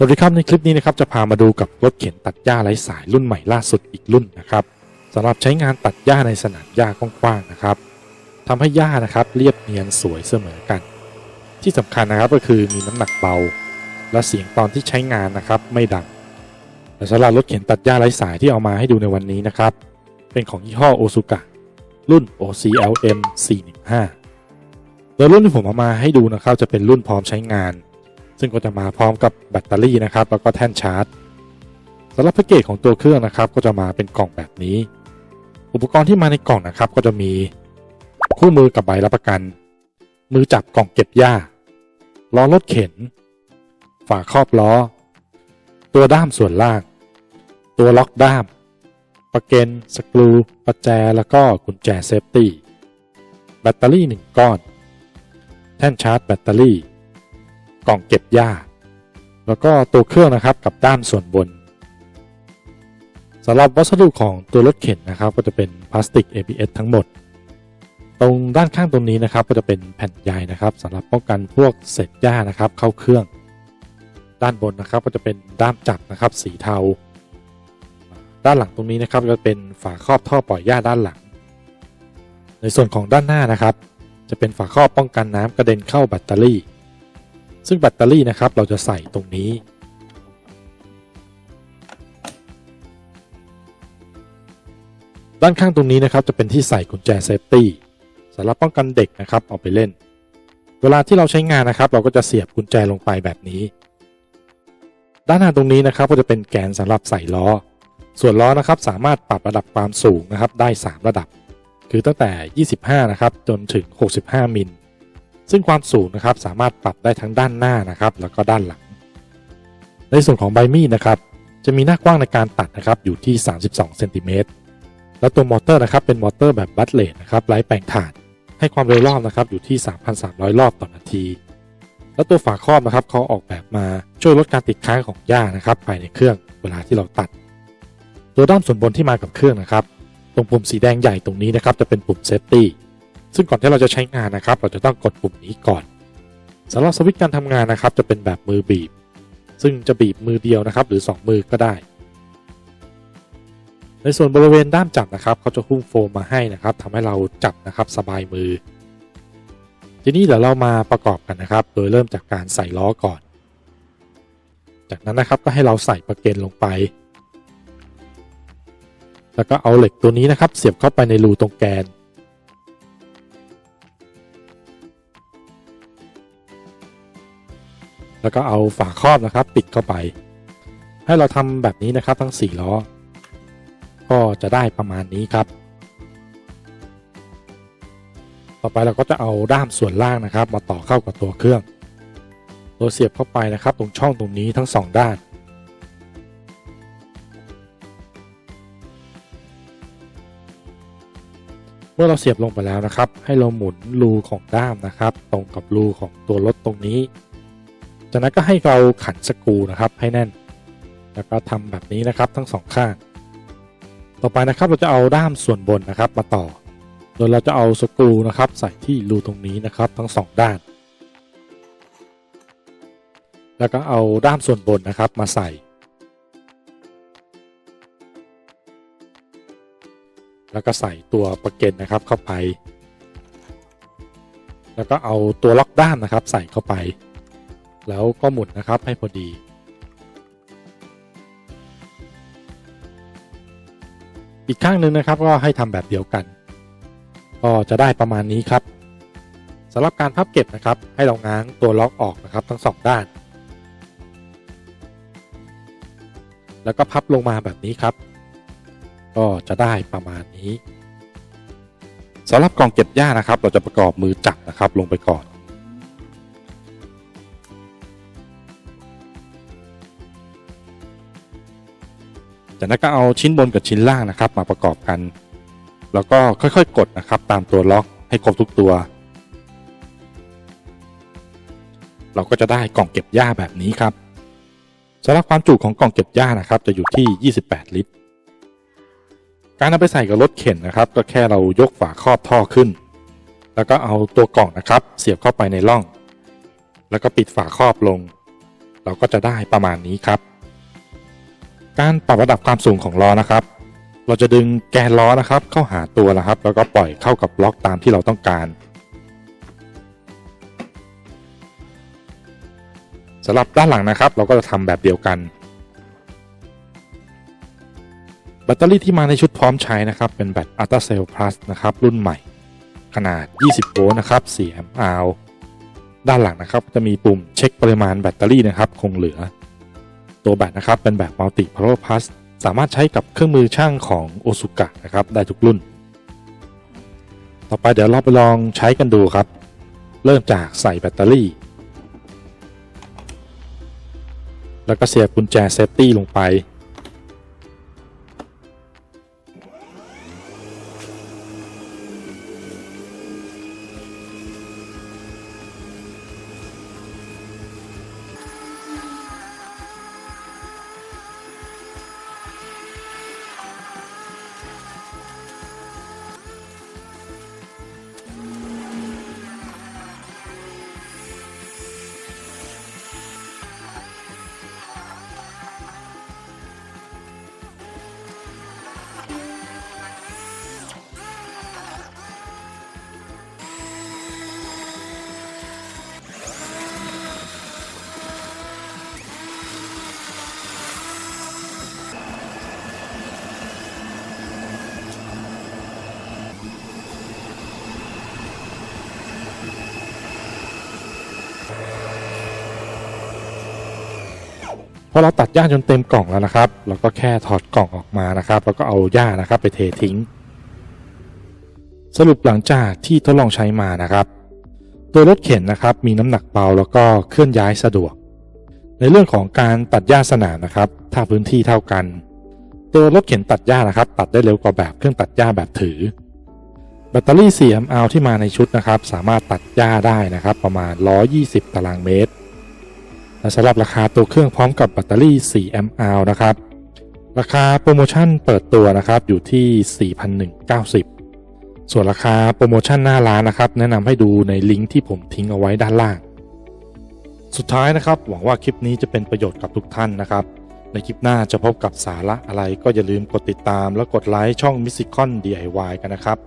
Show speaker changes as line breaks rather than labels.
สวัสดีครับในคลิปนี้นะครับจะพามาดูกับรถเข็นตัดหญ้าไร้สายรุ่นใหม่ล่าสุดอีกรุ่นนะครับสำหรับใช้งานตัดหญ้าในสนามหญ้ากว้างๆนะครับทำให้หญ้านะครับเรียบเนียนสวยเสมอกัน ที่สำคัญนะครับก็คือมีน้ำหนักเบา และเสียงตอนที่ใช้งานนะครับไม่ดังแต่สำหรับรถเข็นตัดหญ้าไร้สายที่เอามาให้ดูในวันนี้นะครับ เป็นของยี่ห้อโอซูกะรุ่น OCLM 415โดยรุ่นที่ผมเอามาให้ดูนะครับจะเป็นรุ่นพร้อมใช้งาน ซึ่งก็จะมาพร้อมกับแบตเตอรี่นะครับแล้วก็แท่นชาร์จสำหรับแพ็กเกจของตัวเครื่องนะครับ ก็จะมาเป็นกล่องแบบนี้ อุปกรณ์ที่มาในกล่องนะครับก็จะมีคู่มือกับใบรับประกัน มือจับกล่องเก็บหญ้าล้อรถเข็น ฝาครอบล้อ ตัวด้ามส่วนล่าง ตัวล็อกด้ามประเกนสกรูประแจ แล้วก็กุญแจเซฟตี้ แบตเตอรี่ 1 ก้อน แท่นชาร์จแบตเตอรี่ กล่องเก็บหญ้า แล้วก็ตัวเครื่องนะครับกับด้ามส่วนบนสำหรับวัสดุของตัวรถเข็นนะครับก็จะเป็นพลาสติก ABS ทั้งหมด ตรงด้านข้างตรงนี้นะครับก็จะเป็นแผ่นใยนะครับสำหรับป้องกันพวกเศษหญ้านะครับเข้าเครื่อง ด้านบนนะครับก็จะเป็นด้ามจับนะครับสีเทา ด้านหลังตรงนี้นะครับจะเป็นฝาครอบท่อปล่อยหญ้าด้านหลัง ในส่วนของด้านหน้านะครับ จะเป็นฝาครอบป้องกันน้ำกระเด็นเข้าแบตเตอรี่ ซึ่งแบตเตอรี่นะครับเราจะใส่ตรงนี้ ด้านข้างตรงนี้นะครับจะเป็นที่ใส่กุญแจเซฟตี้สำหรับป้องกันเด็กนะครับเอาไปเล่น เวลาที่เราใช้งานนะครับ เราก็จะเสียบกุญแจลงไปแบบนี้ ด้านหน้าตรงนี้นะครับก็จะเป็นแกนสำหรับใส่ล้อ ส่วนล้อนะครับสามารถปรับระดับความสูงนะครับได้ 3 ระดับ คือตั้งแต่ 25 นะครับจนถึง 65 มิล ซึ่งความสูงนะครับสามารถปรับได้ทั้งด้านหน้านะครับ แล้วก็ด้านหลัง ในส่วนของใบมีดนะครับจะมีหน้ากว้างในการตัดนะครับอยู่ที่ 32เซนติเมตรและตัวมอเตอร์นะครับเป็นมอเตอร์แบบบัตเลตนะครับไร้แปลงถ่าน ให้ความเร็วรอบนะครับอยู่ที่ 3,300 รอบต่อนาที และตัวฝาครอบนะครับเขาออกแบบมาช่วยลดการติดค้างของหญ้านะครับภายในเครื่องเวลาที่เราตัด ตัวด้ามส่วนบนที่มากับเครื่องนะครับ ตรงปุ่มสีแดงใหญ่ตรงนี้นะครับจะเป็นปุ่มเซฟตี้ ซึ่งก่อนที่เราจะใช้งานนะครับ เราจะต้องกดปุ่มนี้ก่อนสำหรับสวิตช์การทำงานนะครับ จะเป็นแบบมือบีบ ซึ่งจะบีบมือเดียวนะครับ หรือ 2 มือก็ได้ ในส่วนบริเวณด้ามจับนะครับเขาจะหุ้มโฟมมาให้นะครับทำให้เราจับนะครับสบายมือ ทีนี้เดี๋ยวเรามาประกอบกันนะครับ โดยเริ่มจากการใส่ล้อก่อน จากนั้นนะครับก็ให้เราใส่ประเกนลงไป แล้วก็เอาเหล็กตัวนี้นะครับ เสียบเข้าไปในรูตรงแกน แล้วก็เอาฝาครอบนะครับ ปิดเข้าไป ให้เราทำแบบนี้นะครับทั้ง 4 ล้อ ก็จะได้ประมาณนี้ครับ ต่อไปเราก็จะเอาด้ามส่วนล่างนะครับ มาต่อเข้ากับตัวเครื่องตัวเสียบเข้าไปนะครับ ตรงช่องตรงนี้ทั้ง 2 ด้านเมื่อเราเสียบลงไปแล้วนะครับ ให้เราหมุนรูของด้ามนะครับ ตรงกับรูของตัวรถตรงนี้ จากนั้นก็ให้เราขันสกรูนะครับให้แน่น แล้วก็ทำแบบนี้นะครับทั้งสองข้าง ต่อไปนะครับเราจะเอาด้ามส่วนบนนะครับมาต่อ โดยเราจะเอาสกรูนะครับใส่ที่รูตรงนี้นะครับทั้งสองด้าน แล้วก็เอาด้ามส่วนบนนะครับมาใส่ แล้วก็ใส่ตัวประเก็นนะครับเข้าไป แล้วก็เอาตัวล็อกด้ามนะครับใส่เข้าไป แล้วก็หมุนนะครับให้พอดี อีกข้างหนึ่งนะครับก็ให้ทำแบบเดียวกัน ก็จะได้ประมาณนี้ครับสำหรับการพับเก็บนะครับ ให้เราง้างตัวล็อกออกนะครับทั้งสองด้าน แล้วก็พับลงมาแบบนี้ครับ ก็จะได้ประมาณนี้สำหรับกล่องเก็บหญ้านะครับ เราจะประกอบมือจับนะครับลงไปก่อน จากนั้นก็เอาชิ้นบนกับชิ้นล่างนะครับ มาประกอบกัน แล้วก็ค่อยๆ กดนะครับ ตามตัวล็อกให้ครบทุกตัว เราก็จะได้กล่องเก็บหญ้าแบบนี้ครับสำหรับความจุของกล่องเก็บหญ้านะครับ จะอยู่ที่ 28 ลิตร การนำไปใส่กับรถเข็นนะครับ ก็แค่เรายกฝาครอบท่อขึ้น แล้วก็เอาตัวกล่องนะครับ เสียบเข้าไปในร่อง แล้วก็ปิดฝาครอบลง เราก็จะได้ประมาณนี้ครับ การปรับระดับความสูงของล้อนะครับ เราจะดึงแกนล้อนะครับ เข้าหาตัวนะครับ แล้วก็ปล่อยเข้ากับบล็อกตามที่เราต้องการสำหรับด้านหลังนะครับ เราก็จะทำแบบเดียวกันแบตเตอรี่ที่มาในชุดพร้อมใช้นะครับ เป็นแบต Ultra Cell Plus นะครับ รุ่นใหม่ ขนาด 20 โวลต์นะครับ4แอมป์ด้านหลังนะครับ จะมีปุ่มเช็คปริมาณแบตเตอรี่นะครับ คงเหลือ ตัวแบตนะครับเป็นแบบ Multi Power Plus สามารถใช้กับเครื่องมือช่างของโอซุกะนะครับได้ทุกรุ่น ต่อไปเดี๋ยวเราไปลองใช้กันดูครับ เริ่มจากใส่แบตเตอรี่ แล้วก็เสียบกุญแจเซฟตี้ลงไป อเราตัดหญ้าจนเต็มกล่องแล้วนะครับเราก็แค่ถอดกล่องออกมานะครับแล้วก็เอาหญ้านะครับไปเททิ้ง สรุปหลังจากที่ทดลองใช้มานะครับตัวรถเข็นนะครับมีน้ำหนักเบาแล้วก็เคลื่อนย้ายสะดวก ในเรื่องของการตัดหญ้าสนามนะครับ ถ้าพื้นที่เท่ากัน ตัวรถเข็นตัดหญ้านะครับ ตัดได้เร็วกว่าแบบเครื่องตัดหญ้าแบบถือแบตเตอรี่4 mAh ที่มาในชุดนะครับ สามารถตัดหญ้าได้นะครับ ประมาณ 120 ตารางเมตร และสำหรับราคาตัวเครื่องพร้อมกับแบตเตอรี่4 mAh นะครับ ราคาโปรโมชั่นเปิดตัวนะครับอยู่ที่ 4,190 ส่วนราคาโปรโมชั่นหน้าร้านนะครับ แนะนำให้ดูในลิงก์ที่ผมทิ้งเอาไว้ด้านล่าง สุดท้ายนะครับ หวังว่าคลิปนี้จะเป็นประโยชน์กับทุกท่านนะครับ ในคลิปหน้าจะพบกับสาระอะไรก็อย่าลืมกดติดตาม และกดไลค์ช่อง m i s s i c o n DIY กันนะครับ